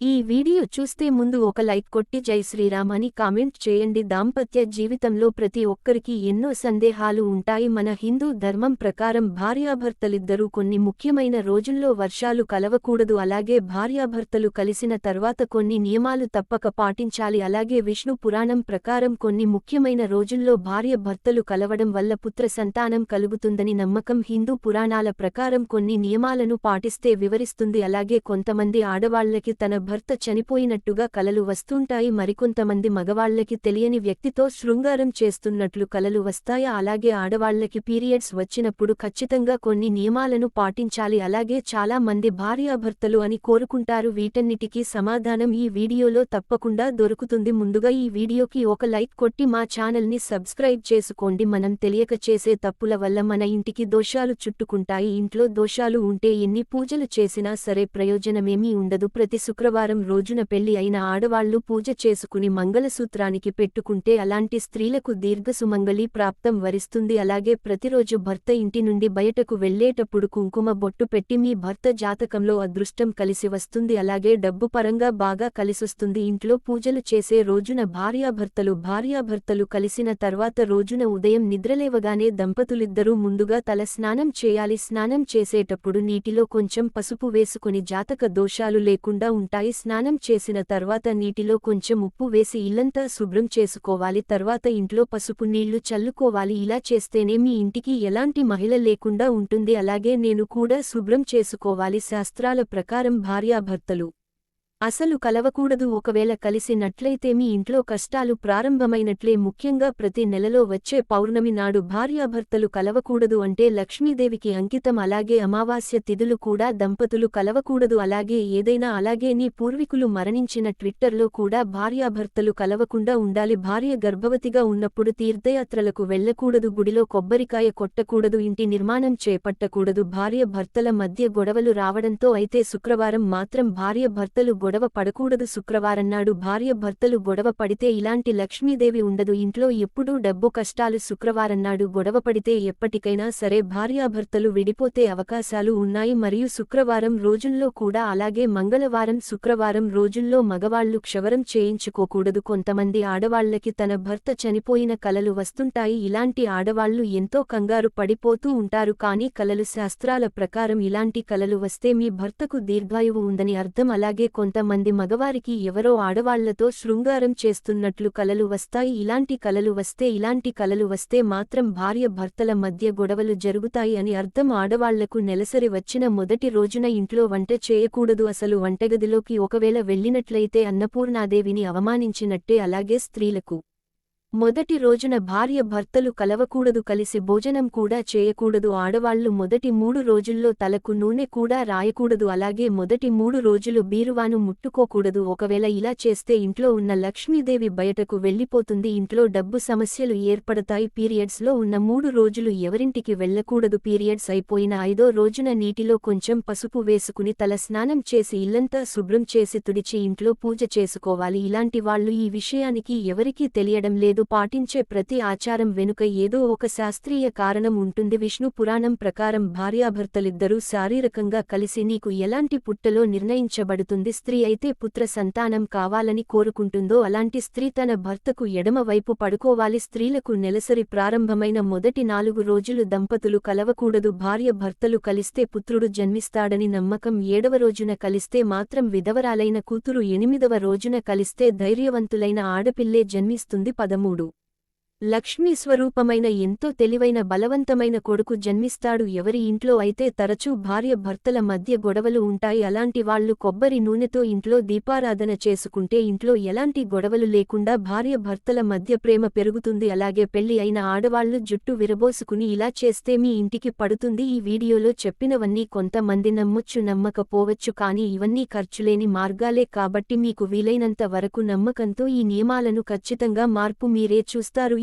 ఈ వీడియో చూస్తే ముందు ఒక లైక్ కొట్టి జై శ్రీరామ్ అని కామెంట్ చేయండి. దాంపత్య జీవితంలో ప్రతి ఒక్కరికి ఎన్నో సందేహాలు ఉంటాయి. మన హిందూ ధర్మం ప్రకారం భార్యాభర్తలిద్దరూ కొన్ని ముఖ్యమైన రోజుల్లో వర్షాలు కలవకూడదు. అలాగే భార్యాభర్తలు కలిసిన తర్వాత కొన్ని నియమాలు తప్పక పాటించాలి. అలాగే విష్ణు పురాణం ప్రకారం కొన్ని ముఖ్యమైన రోజుల్లో భార్య భర్తలు కలవడం వల్ల పుత్ర సంతానం కలుగుతుందని నమ్మకం హిందూ పురాణాల ప్రకారం కొన్ని నియమాలను పాటిస్తే వివరిస్తుంది. అలాగే కొంతమంది ఆడవాళ్ళకి తన భర్త చనిపోయినట్టుగా కలలు వస్తుంటాయి. మరికొంతమంది మగవాళ్ళకి తెలియని వ్యక్తితో శృంగారం చేస్తున్నట్లు కలలు వస్తాయా. అలాగే ఆడవాళ్ళకి పీరియడ్స్ వచ్చినప్పుడు ఖచ్చితంగా కొన్ని నియమాలను పాటించాలి. అలాగే చాలా మంది భార్యాభర్తలు అని కోరుకుంటారు. వీటన్నిటికీ సమాధానం ఈ వీడియోలో తప్పకుండా దొరుకుతుంది. ముందుగా ఈ వీడియోకి ఒక లైక్ కొట్టి మా ఛానల్ని సబ్స్క్రైబ్ చేసుకోండి. మనం తెలియక చేసే తప్పుల వల్ల మన ఇంటికి దోషాలు చుట్టుకుంటాయి. ఇంట్లో దోషాలు ఉంటే ఎన్ని పూజలు చేసినా సరే ప్రయోజనమేమీ ఉండదు. ప్రతి శుక్రవారం రోజున పెళ్ళి అయిన ఆడవాళ్ళు పూజ చేసుకుని మంగళసూత్రానికి పెట్టుకుంటే అలాంటి స్త్రీలకు దీర్ఘసుమంగళి ప్రాప్తం వరిస్తుంది. అలాగే ప్రతిరోజు భర్త ఇంటి నుండి బయటకు వెళ్ళేటప్పుడు కుంకుమ బొట్టు పెట్టి మీ భర్త జాతకంలో అదృష్టం కలిసి వస్తుంది. అలాగే డబ్బు పరంగా బాగా కలిసొస్తుంది. ఇంట్లో పూజలు చేసే రోజున భార్యాభర్తలు భార్యాభర్తలు కలిసిన తర్వాత రోజున ఉదయం నిద్రలేవగానే దంపతులిద్దరూ ముందుగా తల స్నానం చేయాలి. స్నానం చేసేటప్పుడు నీటిలో కొంచెం పసుపు వేసుకుని జాతక దోషాలు లేకుండా ఉంటాయి. స్నానం చేసిన తర్వాత నీటిలో కొంచెం ఉప్పు వేసి ఇల్లంతా శుభ్రం చేసుకోవాలి. తర్వాత ఇంట్లో పసుపు నీళ్ళు చల్లుకోవాలి. ఇలా చేస్తేనే మీ ఇంటికి ఎలాంటి మహిళ లేకుండా ఉంటుంది. అలాగే నేను కూడా శుభ్రం చేసుకోవాలి. శాస్త్రాల ప్రకారం భార్యాభర్తలు అసలు కలవకూడదు. ఒకవేళ కలిసినట్లయితే మీ ఇంట్లో కష్టాలు ప్రారంభమైనట్లే. ముఖ్యంగా ప్రతి నెలలో వచ్చే పౌర్ణమి నాడు భార్యాభర్తలు కలవకూడదు అంటే లక్ష్మీదేవికి అంకితం. అలాగే అమావాస్య తిథులు కూడా దంపతులు కలవకూడదు. అలాగే ఏదైనా అలాగే నీ పూర్వీకులు మరణించిన ట్విట్టర్లో కూడా భార్యాభర్తలు కలవకుండా ఉండాలి. భార్య గర్భవతిగా ఉన్నప్పుడు తీర్థయాత్రలకు వెళ్ళకూడదు గుడిలో కొబ్బరికాయ కొట్టకూడదు. ఇంటి నిర్మాణం చేపట్టకూడదు. భార్య భర్తల మధ్య గొడవలు రావడంతో అయితే శుక్రవారం మాత్రం భార్య భర్తలు గొడవ పడకూడదు శుక్రవారన్నాడు భార్య. భర్తలు గొడవ పడితే ఇలాంటి లక్ష్మీదేవి ఉండదు. ఇంట్లో ఎప్పుడూ డబ్బు కష్టాలు శుక్రవారన్నాడు. గొడవ పడితే ఎప్పటికైనా సరే భార్యాభర్తలు విడిపోతే అవకాశాలు ఉన్నాయి. మరియు శుక్రవారం రోజుల్లో కూడా అలాగే మంగళవారం శుక్రవారం రోజుల్లో మగవాళ్ళు క్షవరం చేయించుకోకూడదు. కొంతమంది ఆడవాళ్ళకి తన భర్త చనిపోయిన కలలు వస్తుంటాయి. ఇలాంటి ఆడవాళ్ళు ఎంతో కంగారు పడిపోతూ ఉంటారు. కానీ కలలు శాస్త్రాల ప్రకారం ఇలాంటి కలలు వస్తే మీ భర్తకు దీర్ఘాయువు ఉందని అర్థం. అలాగే కొంతమంది మగవారికి ఎవరో ఆడవాళ్ళతో శృంగారం చేస్తున్నట్లు కలలు వస్తాయి. ఇలాంటి కలలు వస్తే ఇలాంటి కలలు వస్తే మాత్రం భార్య భర్తల మధ్య గొడవలు జరుగుతాయి అని అర్థం. ఆడవాళ్ళకు నెలసరి వచ్చిన మొదటి రోజున ఇంట్లో వంట చేయకూడదు. అసలు వంటగదిలోకి ఒకవేళ వెళ్ళినట్లయితే అన్నపూర్ణాదేవిని అవమానించినట్టే అలాగే స్త్రీలకు. మొదటి రోజున భార్య భర్తలు కలవకూడదు కలిసి భోజనం కూడా చేయకూడదు. ఆడవాళ్ళు మొదటి మూడు రోజుల్లో తలకు నూనె కూడా రాయకూడదు. అలాగే మొదటి మూడు రోజులు బీరువాను ముట్టుకోకూడదు. ఒకవేళ ఇలా చేస్తే ఇంట్లో ఉన్న లక్ష్మీదేవి బయటకు వెళ్ళిపోతుంది ఇంట్లో డబ్బు సమస్యలు ఏర్పడతాయి. పీరియడ్స్లో ఉన్న మూడు రోజులు ఎవరింటికి వెళ్ళకూడదు పీరియడ్స్ అయిపోయిన ఐదో రోజున నీటిలో కొంచెం పసుపు వేసుకుని తల స్నానం చేసి ఇల్లంతా శుభ్రం చేసి తుడిచి ఇంట్లో పూజ చేసుకోవాలి. ఇలాంటి వాళ్ళు ఈ విషయానికి ఎవరికీ తెలియడం లేదు. పాటించే ప్రతి ఆచారం వెనుక ఏదో ఒక శాస్త్రీయ కారణం ఉంటుంది. విష్ణు పురాణం ప్రకారం భార్యాభర్తలిద్దరూ శారీరకంగా కలిసి నీకు ఎలాంటి పుట్టలో నిర్ణయించబడుతుంది? స్త్రీ అయితే పుత్ర సంతానం కావాలని కోరుకుంటుందో? అలాంటి స్త్రీ తన భర్తకు ఎడమవైపు పడుకోవాలి. స్త్రీలకు నెలసరి ప్రారంభమైన మొదటి నాలుగు రోజులు దంపతులు కలవకూడదు. భార్య భర్తలు కలిస్తే పుత్రుడు జన్మిస్తాడని నమ్మకం. ఏడవ రోజున కలిస్తే మాత్రం విధవరాలైన కూతురు ఎనిమిదవ రోజున కలిస్తే ధైర్యవంతులైన ఆడపిల్లే జన్మిస్తుంది. పదమూడు dulu. లక్ష్మీ స్వరూపమైన ఎంతో తెలివైన బలవంతమైన కొడుకు జన్మిస్తాడు. ఎవరి ఇంట్లో అయితే తరచూ భార్య భర్తల మధ్య గొడవలు ఉంటాయి అలాంటి వాళ్ళు కొబ్బరి నూనెతో ఇంట్లో దీపారాధన చేసుకుంటే ఇంట్లో ఎలాంటి గొడవలు లేకుండా భార్య భర్తల మధ్య ప్రేమ పెరుగుతుంది. అలాగే పెళ్ళి అయిన ఆడవాళ్ళు జుట్టు విరబోసుకుని ఇలా చేస్తే మీ ఇంటికి పడుతుంది. ఈ వీడియోలో చెప్పినవన్నీ కొంతమంది నమ్మొచ్చు నమ్మకపోవచ్చు కానీ ఇవన్నీ ఖర్చులేని మార్గాలే కాబట్టి మీకు వీలైనంత వరకు నమ్మకంతో ఈ నియమాలను ఖచ్చితంగా మార్పు మీరే చూస్తారు.